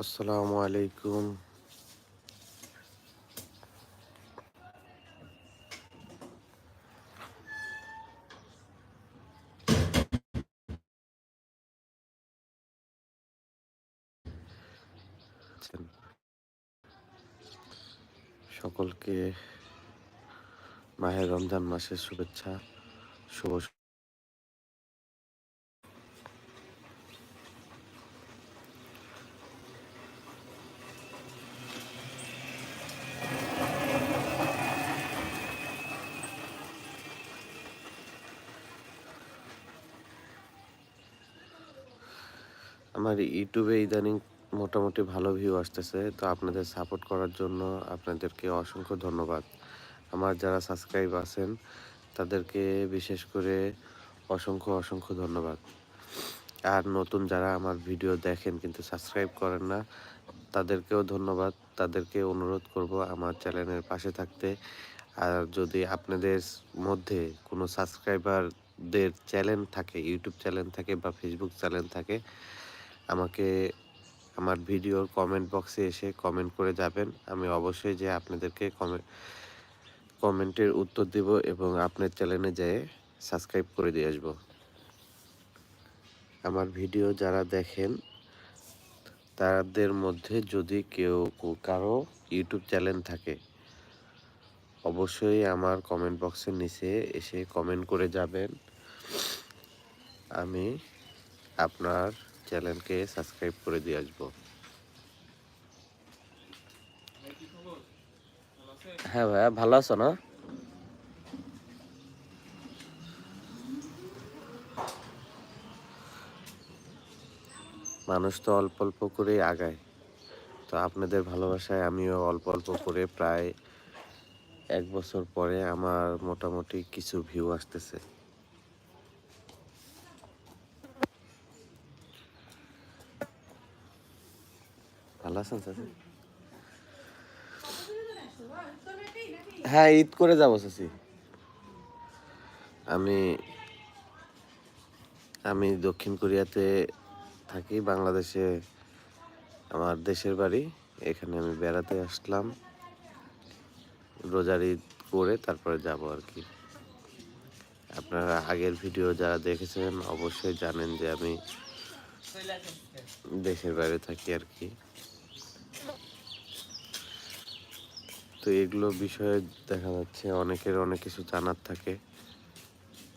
আসসালামু আলাইকুম। সকলকে মাহের রমজান মাসের শুভেচ্ছা শুভ আমার ইউটিউবে ইদানিং মোটামুটি ভালো ভিউ আসতেছে, তো আপনাদের সাপোর্ট করার জন্য আপনাদেরকে অসংখ্য ধন্যবাদ। আমার যারা সাবস্ক্রাইব আছেন, তাদেরকে বিশেষ করে অসংখ্য অসংখ্য ধন্যবাদ। আর নতুন যারা আমার ভিডিও দেখেন কিন্তু সাবস্ক্রাইব করেন না, তাদেরকেও ধন্যবাদ। তাদেরকে অনুরোধ করব আমার চ্যানেলের পাশে থাকতে। আর যদি আপনাদের মধ্যে কোনো সাবস্ক্রাইবারদের চ্যানেল থাকে ইউটিউব চ্যানেল থাকে বা ফেসবুক চ্যানেল থাকে আমাকে আমার ভিডিওর কমেন্ট বক্সে এসে কমেন্ট করে যাবেন। আমি অবশ্যই যে আপনাদেরকে কমেন্ট কমেন্টের উত্তর দেব এবং আপনার চ্যানেলে যেয়ে সাবস্ক্রাইব করে দিয়ে আসব। আমার ভিডিও যারা দেখেন, তাদের মধ্যে যদি কেউ, কারও ইউটিউব চ্যানেল থাকে, অবশ্যই আমার কমেন্ট বক্সের নিচে এসে কমেন্ট করে যাবেন। আমি আপনার চ্যানেলকে সাবস্ক্রাইব করে দিয়ে আসব। হ্যাঁ ভাইয়া ভালো আছো না? মানুষ তো অল্প অল্প করেই আগায়। তো আপনাদের ভালোবাসায় আমিও অল্প অল্প করে প্রায় এক বছর পরে আমার মোটামুটি কিছু ভিউ আসতেছে। চাচি হ্যাঁ ঈদ করে যাব, চাচি। আমি আমি দক্ষিণ কোরিয়াতে থাকি, বাংলাদেশে আমার দেশের বাড়ি। এখানে আমি বেড়াতে আসলাম। রোজার ঈদ করে তারপরে যাব আর কি। আপনারা আগের ভিডিও যারা দেখেছেন, অবশ্যই জানেন যে আমি দেশের বাইরে থাকি আর কি। তো এগুলো বিষয়ে দেখা যাচ্ছে অনেকের অনেক কিছু জানার থাকে।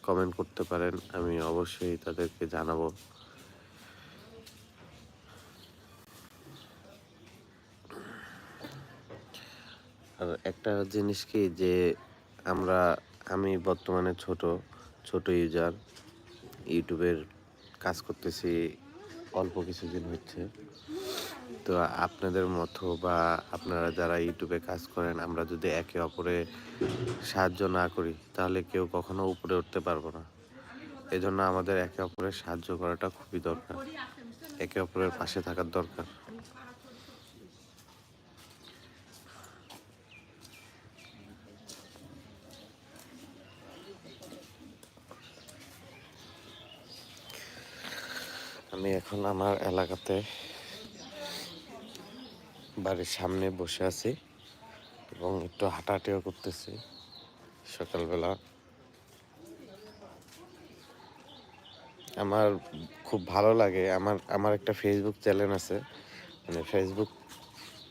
কমেন্ট করতে পারেন, আমি অবশ্যই তাদেরকে জানাব। আর একটা জিনিস কি যে, আমরা, আমি বর্তমানে ছোট ছোট ইউজার ইউটিউবের কাজ করতেছি, অল্প কিছুদিন হচ্ছে। তো আপনাদের মতো বা আপনারা যারা ইউটিউবে কাজ করেন, আমরা যদি একে অপরে সাহায্য না করি, তাহলে কেউ কখনো উপরে উঠতে পারব না। এই জন্য আমাদের একে অপরের সাহায্য করাটা খুবই দরকার। একে অপরের পাশে থাকার দরকার। আমি এখন আমার এলাকাতে বাড়ির সামনে বসে আছি এবং একটু হাঁটাহাঁটিও করতেছি সকালবেলা। আমার খুব ভালো লাগে। আমার আমার একটা ফেসবুক চ্যানেল আছে মানে ফেসবুক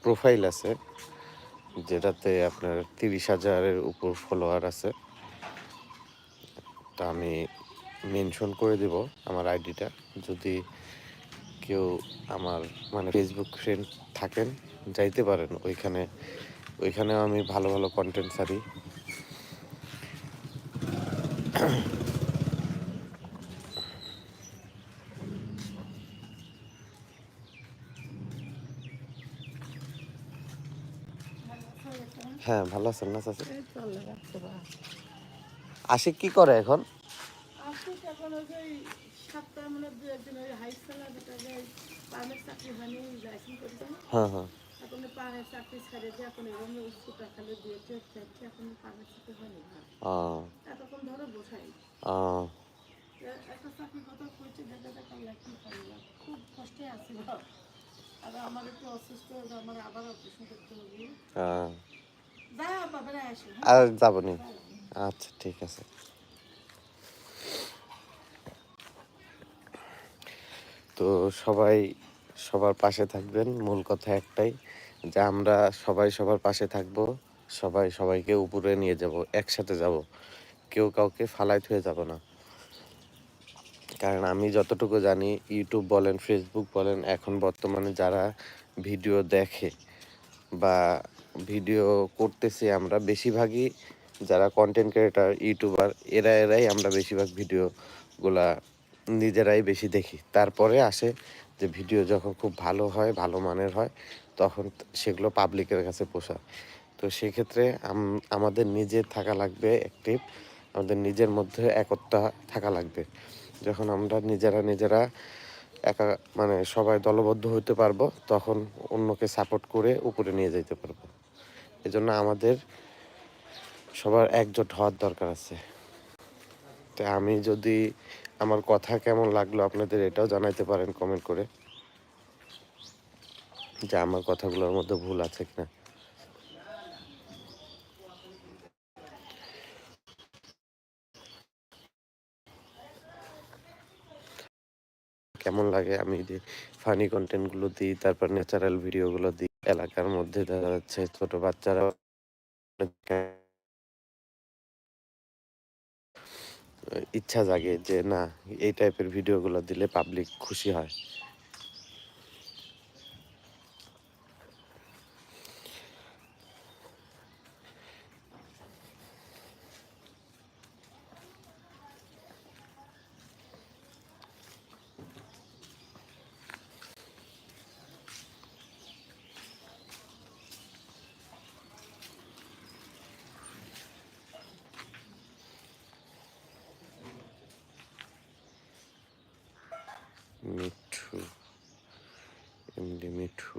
প্রোফাইল আছে, যেটাতে আপনার তিরিশ হাজারের উপর ফলোয়ার আছে। তা আমি মেনশন করে দিব আমার আইডিটা যদি কেউ আমার মানে ফেসবুক ফ্রেন্ড থাকেন যাইতে পারেন ওইখানে ওইখানেও আমি ভালো ভালো কন্টেন্ট ছাড়ি। হ্যাঁ ভালো আছেন না চাচা? আশিক কি করে এখন? মানে হ্যাঁ হ্যাঁ। না না আর আমার একটু অসুস্থ আমার আবার অপারেশন করতে হবে। আহ, যা বাবারা আসে? আর যাবনি আচ্ছা ঠিক আছে। তো সবাই সবার পাশে থাকবেন। মূল কথা একটাই যে আমরা সবাই সবার পাশে থাকব, সবাই সবাইকে উপরে নিয়ে যাব, একসাথে যাব। কেউ কাউকে ফালাই থুয়ে যাব না। কারণ আমি যতটুকু জানি ইউটিউব বলেন ফেসবুক বলেন, এখন বর্তমানে যারা ভিডিও দেখে বা ভিডিও করতেছি আমরা, বেশিরভাগই যারা কন্টেন্ট ক্রিয়েটার ইউটিউবার এরা এরাই আমরা বেশিরভাগ ভিডিওগুলা নিজেরাই বেশি দেখি। তারপরে আসে যে ভিডিও যখন খুব ভালো হয়, ভালো মানের হয়, তখন সেগুলো পাবলিকের কাছে পোষায় তো সেক্ষেত্রে আমাদের নিজের থাকা লাগবে অ্যাক্টিভ আমাদের নিজের মধ্যে একতা থাকা লাগবে। যখন আমরা নিজেরা নিজেরা একা মানে সবাই দলবদ্ধ হতে পারব, তখন অন্যকে সাপোর্ট করে উপরে নিয়ে যেতে পারব। এজন্য আমাদের সবার একজোট হওয়ার দরকার আছে। তো আমি যদি আমার কথা কেমন লাগল আপনাদের এটাও জানাইতে পারেন কমেন্ট করে যে আমার কথাগুলোর মধ্যে ভুল আছে কিনা। কেমন লাগে আমি যে ফানি কন্টেন্টগুলো দিই, তারপর ন্যাচারাল ভিডিওগুলো দিই, এলাকার মধ্যে দেখা যাচ্ছে ছোট বাচ্চারা ইচ্ছা জাগে যে না এই টাইপের ভিডিওগুলো দিলে পাবলিক খুশি হয়। মিঠু এমডি মিঠু।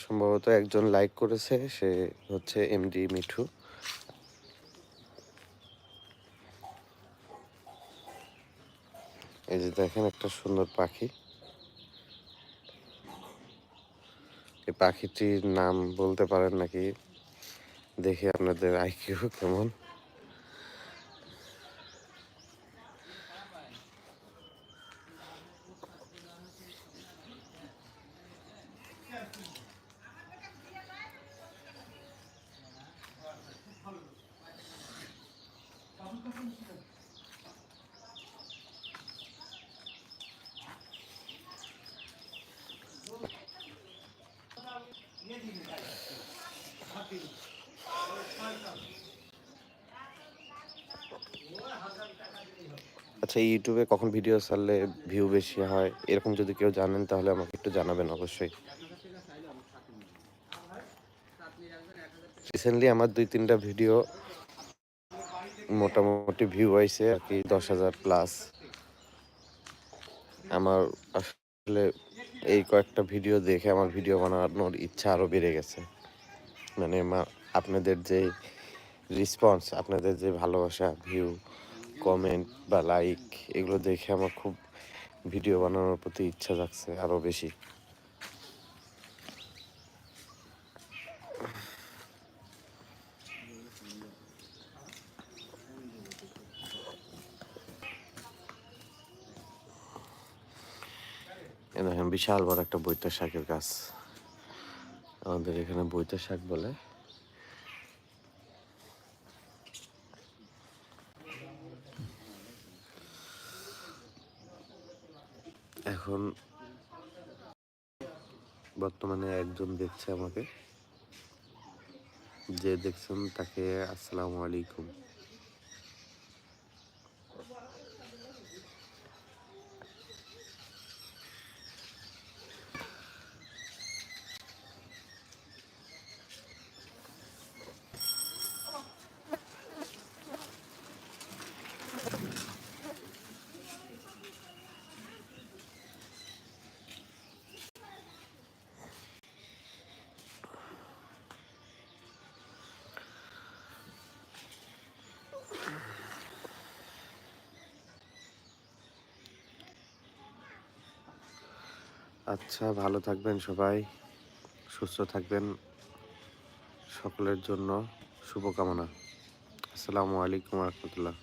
সম্ভবত একজন লাইক করেছে সে হচ্ছে এমডি মিঠু। এই যে দেখেন একটা সুন্দর পাখি। এই পাখিটির নাম বলতে পারেন নাকি? দেখে আপনাদের আইকিউ কেমন। আচ্ছা ইউটিউবে কখন ভিডিও ছাড়লে ভিউ বেশি হয়? এরকম যদি কেউ জানেন, তাহলে আমাকে একটু জানাবেন অবশ্যই। রিসেন্টলি আমার দুই তিনটা ভিডিও মোটামুটি ভিউ হয়েছে, আর কি দশ হাজার প্লাস আমার আসলে এই কয়েকটা ভিডিও দেখে আমার ভিডিও বানানোর ইচ্ছা আরও বেড়ে গেছে। মানে আপনাদের যে রেসপন্স আপনাদের যে ভালোবাসা ভিউ কমেন্ট বা লাইক এগুলো দেখে আমার খুব ভিডিও বানানোর প্রতি ইচ্ছা জাগছে আরও বেশি। বিশাল বড় একটা বৈতা শাকের গাছ। আমাদের এখানে বৈতা শাক বলে এখন বর্তমানে একজন দেখছে আমাকে। যে দেখছেন তাকে আসসালামু আলাইকুম। আচ্ছা ভালো থাকবেন সবাই সুস্থ থাকবেন সকলের জন্য শুভকামনা। আসসালামু আলাইকুম রহমতুল্লাহ।